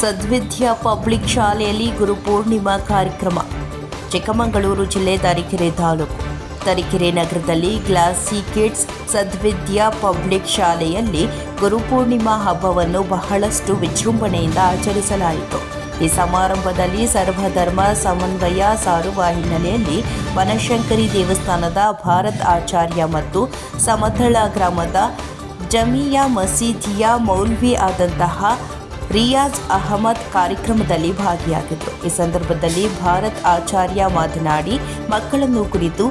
ಸದ್ವಿದ್ಯಾ public ಶಾಲೆಯಲ್ಲಿ ಗುರುಪೂರ್ಣಿಮಾ ಕಾರ್ಯಕ್ರಮ, ಚಿಕ್ಕಮಗಳೂರು ಜಿಲ್ಲೆ ತರೀಕೆರೆ ತಾಲೂಕು. ತರೀಕೆರೆ ನಗರದಲ್ಲಿ ಗ್ಲಾಸಿ ಕಿಡ್ಸ್ ಸದ್ವಿದ್ಯಾ ಪಬ್ಲಿಕ್ ಶಾಲೆಯಲ್ಲಿ ಗುರುಪೂರ್ಣಿಮಾ ಹಬ್ಬವನ್ನು ಬಹಳಷ್ಟು ವಿಜೃಂಭಣೆಯಿಂದ ಆಚರಿಸಲಾಯಿತು. ಈ ಸಮಾರಂಭದಲ್ಲಿ ಸರ್ವಧರ್ಮ ಸಮನ್ವಯ ಸಾರುವ ಹಿನ್ನೆಲೆಯಲ್ಲಿ ಬನಶಂಕರಿ ದೇವಸ್ಥಾನದ ಭಾರತ್ ಆಚಾರ್ಯ ಮತ್ತು ಸಮಥಳ ಗ್ರಾಮದ ಜಮಿಯಾ ಮಸೀದಿಯ ಮೌಲ್ವಿ ಆದಂತಹ ರಿಯಾಜ್ ಅಹಮದ್ ಕಾರ್ಯಕ್ರಮದಲ್ಲಿ ಭಾಗಿಯಾಗಿದ್ದರು ಈ ಸಂದರ್ಭದಲ್ಲಿ ಭಾರತ್ ಆಚಾರ್ಯ ಮಾತನಾಡಿ, ಮಕ್ಕಳನ್ನು ಕುರಿತು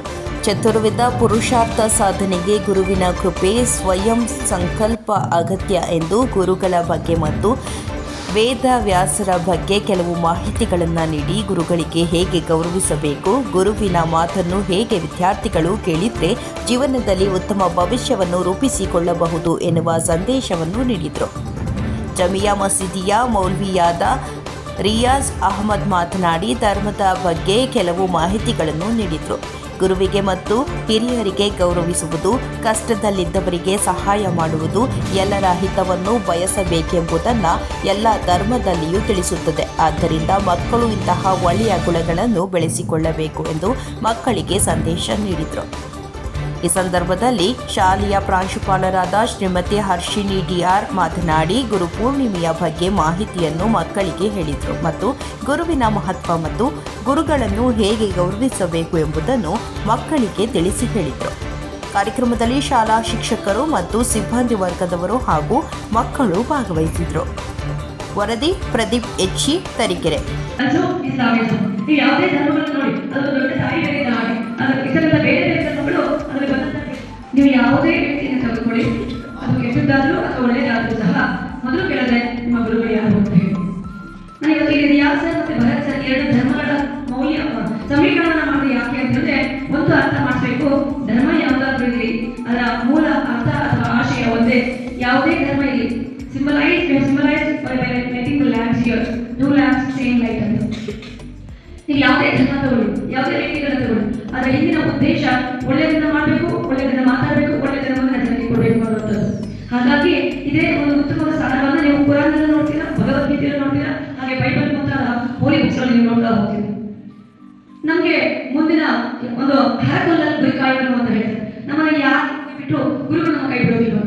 ಚತುರ್ವಿಧ ಪುರುಷಾರ್ಥ ಸಾಧನೆಗೆ ಗುರುವಿನ ಕೃಪೆ, ಸ್ವಯಂ ಸಂಕಲ್ಪ ಅಗತ್ಯ ಎಂದು ಗುರುಗಳ ಬಗ್ಗೆ ಮತ್ತು ವೇದ ವ್ಯಾಸರ ಬಗ್ಗೆ ಕೆಲವು ಮಾಹಿತಿಗಳನ್ನು ನೀಡಿ ಗುರುಗಳಿಗೆ ಹೇಗೆ ಗೌರವಿಸಬೇಕು, ಗುರುವಿನ ಮಾತನ್ನು ಹೇಗೆ ವಿದ್ಯಾರ್ಥಿಗಳು ಕೇಳಿದರೆ ಜೀವನದಲ್ಲಿ ಉತ್ತಮ ಭವಿಷ್ಯವನ್ನು ರೂಪಿಸಿಕೊಳ್ಳಬಹುದು ಎನ್ನುವ ಸಂದೇಶವನ್ನು ನೀಡಿದರು. ಜಮಿಯಾ ಮಸೀದಿಯ ಮೌಲ್ವಿಯಾದ ರಿಯಾಜ್ ಅಹಮದ್ ಮಾತನಾಡಿ, ಧರ್ಮದ ಬಗ್ಗೆ ಕೆಲವು ಮಾಹಿತಿಗಳನ್ನು ನೀಡಿದರು. ಗುರುವಿಗೆ ಮತ್ತು ಹಿರಿಯರಿಗೆ ಗೌರವಿಸುವುದು, ಕಷ್ಟದಲ್ಲಿದ್ದವರಿಗೆ ಸಹಾಯ ಮಾಡುವುದು ಎಲ್ಲರ ಹಿತವನ್ನು ಬಯಸಬೇಕೆಂಬುದನ್ನು ಎಲ್ಲ ಧರ್ಮದಲ್ಲಿಯೂ ತಿಳಿಸುತ್ತದೆ. ಆದ್ದರಿಂದ ಮಕ್ಕಳು ಇಂತಹ ಒಳ್ಳೆಯ ಗುಣಗಳನ್ನು ಬೆಳೆಸಿಕೊಳ್ಳಬೇಕು ಎಂದು ಮಕ್ಕಳಿಗೆ ಸಂದೇಶ ನೀಡಿದರು. ಈ ಸಂದರ್ಭದಲ್ಲಿ ಶಾಲೆಯ ಪ್ರಾಂಶುಪಾಲರಾದ ಶ್ರೀಮತಿ ಹರ್ಷಿಣಿ ಡಿಆರ್ ಮಾತನಾಡಿ, ಗುರು ಪೂರ್ಣಿಮೆಯ ಬಗ್ಗೆ ಮಾಹಿತಿಯನ್ನು ಮಕ್ಕಳಿಗೆ ಹೇಳಿದರು ಮತ್ತು ಗುರುವಿನ ಮಹತ್ವ ಮತ್ತು ಗುರುಗಳನ್ನು ಹೇಗೆ ಗೌರವಿಸಬೇಕು ಎಂಬುದನ್ನು ಮಕ್ಕಳಿಗೆ ತಿಳಿಸಿ ಹೇಳಿದರು. ಕಾರ್ಯಕ್ರಮದಲ್ಲಿ ಶಾಲಾ ಶಿಕ್ಷಕರು ಮತ್ತು ಸಿಬ್ಬಂದಿ ವರ್ಗದವರು ಹಾಗೂ ಮಕ್ಕಳು ಭಾಗವಹಿಸಿದರು. ವರದಿ ಪ್ರದೀಪ್ ಎಚ್ಚಿ ತರೀಕೆರೆ. ಕೆಟ್ಟದ್ದಾದ್ರೂ ಅಥವಾ ಒಳ್ಳೆಯದಾದ್ರೂ ಸಹ ಮೊದಲು ಕೇಳಿದ್ರೆ ನಿಮ್ಮ ಗುರುಗಳು ಯಾರು ಅಂತ ಹೇಳಿ. ನಾನು ಇವತ್ತು ರಿಯಾಸ ಮತ್ತೆ ಭರತ್ ಸರ್ ಎರಡು ಧರ್ಮಗಳ ಮೌಲ್ಯ ಸಮೀಕರಣ ಮಾಡಿದ್ರೆ ಯಾಕೆ ಅಂತಂದ್ರೆ ಒಂದು ಅರ್ಥ ಮಾಡಬೇಕು. ಧರ್ಮ ಯಾವುದಾದ್ರೂ ಇರಲಿ, ಅದರ ಭಗವದ್ಗೀತೆಯಲ್ಲಿ ನೋಡ್ತೀರಾ? ಹಾಗೆ ಬೈಬಲ್ ಮಾತ್ರ ಹೋಲಿ ಬುಕ್ಸ್ಗಳಲ್ಲಿ ನೀವು ನೋಡ್ತಾ ಹೋಗ್ತೀರಾ? ನಮಗೆ ಮುಂದಿನ ಒಂದು ಹರಕಲ್ಲಲ್ಲಿ ಗುರಿ ಕಾಯುವನು ಅಂತ ಹೇಳ್ತಾರೆ. ನಮ್ಮನ್ನ ಯಾರು ಬಿಟ್ಟು ಗುರುಗಳು ನಮ್ಮ ಕೈ ಬಿಡೋದಿಲ್ಲ.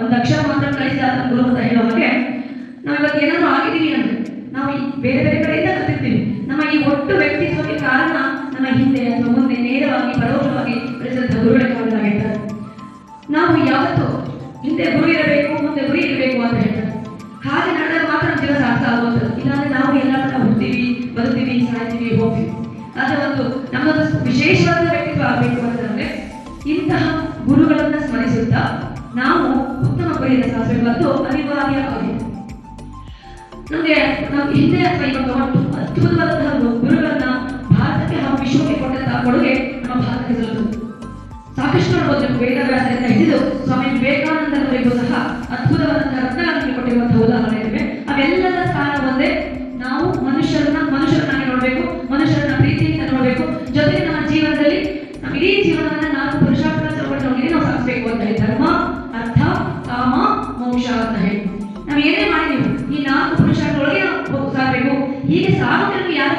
ಒಂದು ಅಕ್ಷರ ಮಾತ್ರ ಕಲಿಸಿದ ನಮ್ಮ ಗುರು ಅಂತ ಹೇಳೋ ಹಾಗೆ, ನಾವು ಇವತ್ತು ಏನಾದ್ರು ಆಗಿದ್ದೀವಿ ಅಂದ್ರೆ, ನಾವು ಬೇರೆ ಬೇರೆ ಕಡೆಯಿಂದ ಕಲಿತಿರ್ತೀವಿ ನಮ್ಮ ಈ ಒಟ್ಟು ವ್ಯಕ್ತಿತ್ವಕ್ಕೆ ಕಾರಣ ನಮ್ಮ ಹಿಂದೆ ಅಥವಾ ಮುಂದೆ ನೇರವಾಗಿ, ಪರೋಕ್ಷವಾಗಿ ಬೆಳೆಸಿದಂಥ ಗುರುಗಳ. ಹುಡ್ತೀವಿ ಬದುಕ್ತೀವಿ ಸಾಯ್ತೀವಿ, ಹೋಗ್ತೀವಿ. ಆದ್ರೆ ಒಂದು ನಮ್ಮದು ವಿಶೇಷವಾದ ವ್ಯಕ್ತಿತ್ವ ಆಗಬೇಕು ಅಂತಂದ್ರೆ ಇಂತಹ ಗುರುಗಳನ್ನ ಸ್ಮರಿಸುತ್ತಾ ನಾವು ಉತ್ತಮ ಗುರಿಯನ್ನು ಸಾಧಿಸಬೇಕು ಅನಿವಾರ್ಯ ಆಗಿದೆ. ನಮಗೆ ನಾವು ಹಿಂದೆ ಅಥವಾ ಇವಾಗ ಅದ್ಭುತವಾದಂತಹ ಗುರುಗಳನ್ನ ಭಾರತಕ್ಕೆ ಹಾಗೂ ವಿಶ್ವಕ್ಕೆ ಕೊಟ್ಟಂತಹ ಕೊಡುಗೆ ನಮ್ಮ ಭಾರತಕ್ಕೆ ಸಲ್ಲುತ್ತದೆ. ಸಾಕಷ್ಟು ನೋಡಬಹುದು ವೇದವ್ಯಾಸರಿಂದ ಹಿಡಿದು ಸ್ವಾಮಿ ವಿವೇಕಾನಂದರವರೆಗೂ ಸಹ ಅದ್ಭುತವಾದಂತಹ ಹೀಗೆ ಸಾವಯವ ಯಾರ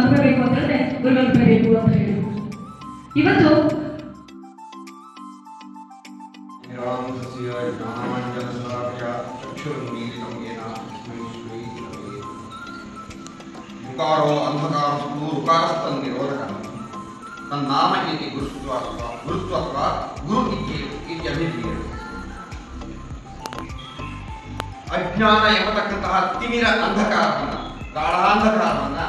ಮುಖ ಬೇಕು ಅಂತಂದ್ರೆ ಗುರುಗಳ ಮುಖ ಬೇಕು ಅಂತ ಹೇಳಿ ಇವತ್ತು ಮುಕಾರೋ ಅಂಧಕಾರಸ್ತು ರುಕಾರಸ್ತನ್ ನಿರೋಧಕ ತನ್ನ ನಾಮ ಇತಿ ಗುರುತ್ವ ಗುರುತ್ವ ಗುರು ಇತಿ ಇತ್ಯಭಿಧೀಯ ಅಜ್ಞಾನ ಎಂಬತಕ್ಕಂತಹ ತಿಮಿರ ಅಂಧಕಾರವನ್ನು ಗಾಢಾಂಧಕಾರವನ್ನ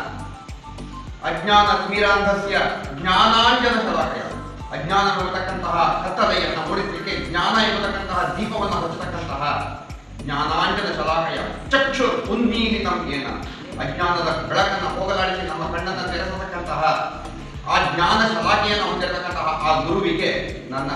ಅಜ್ಞಾನ ತಿಮಿರಾಂಧಸ್ಯ ಜ್ಞಾನಾಂಜನ ಶಲಾಕಯ ಅಜ್ಞಾನ ಇರತಕ್ಕಂತಹ ಕತ್ತಲೆಯನ್ನು ಓಡಿಸಲಿಕ್ಕೆ ಜ್ಞಾನ ಎಂಬತಕ್ಕಂತಹ ದೀಪವನ್ನು ಹಚ್ಚತಕ್ಕಂತಹ ಜ್ಞಾನಾಂಜನ ಶಲಾಕಯ ಚಕ್ಷು ಉನ್ನೀಲಿ ಏನ. ಅಜ್ಞಾನದ ಬೆಳಕನ್ನು ಹೋಗಲಾಡಿಸಿ ನಮ್ಮ ಕಣ್ಣನ್ನು ತೆರೆಸತಕ್ಕಂತಹ ಆ ಜ್ಞಾನ ಶಲಾಕೆಯನ್ನು ಹೊಂದಿರತಕ್ಕಂತಹ ಆ ಗುರುವಿಗೆ ನನ್ನ